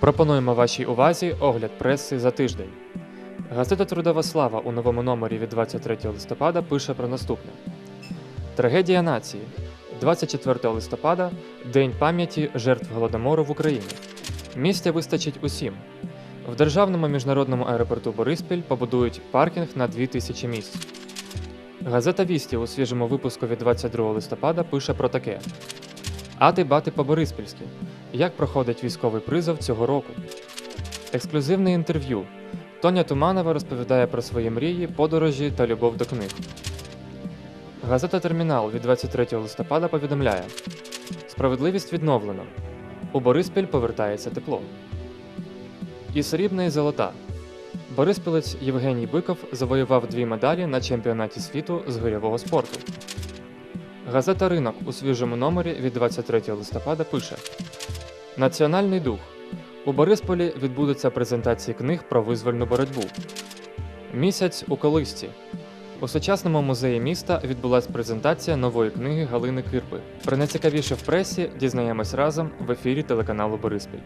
Пропонуємо вашій увазі огляд преси за тиждень. Газета Трудова слава у новому номері від 23 листопада пише про наступне: Трагедія нації. 24 листопада День пам'яті жертв голодомору в Україні. Місця вистачить усім. В державному міжнародному аеропорту Бориспіль побудують паркінг на 2000 місць. Газета Вісті у свіжому випуску від 22 листопада пише про таке: Ати бати по Бориспільськи. Як проходить військовий призов цього року? Ексклюзивне інтерв'ю. Тоня Туманова розповідає про свої мрії, подорожі та любов до книг. Газета Термінал від 23 листопада повідомляє: Справедливість відновлено. У Бориспіль повертається тепло. І срібна і золота. Бориспілець Євгеній Биков завоював дві медалі на чемпіонаті світу з гирьового спорту. Газета Ринок у свіжому номері від 23 листопада пише: Національний дух. У Борисполі відбудуться презентації книг про визвольну боротьбу. Місяць у колисці. У сучасному музеї міста відбулася презентація нової книги Галини Кирпи. Про найцікавіше в пресі дізнаємось разом в ефірі телеканалу Бориспіль.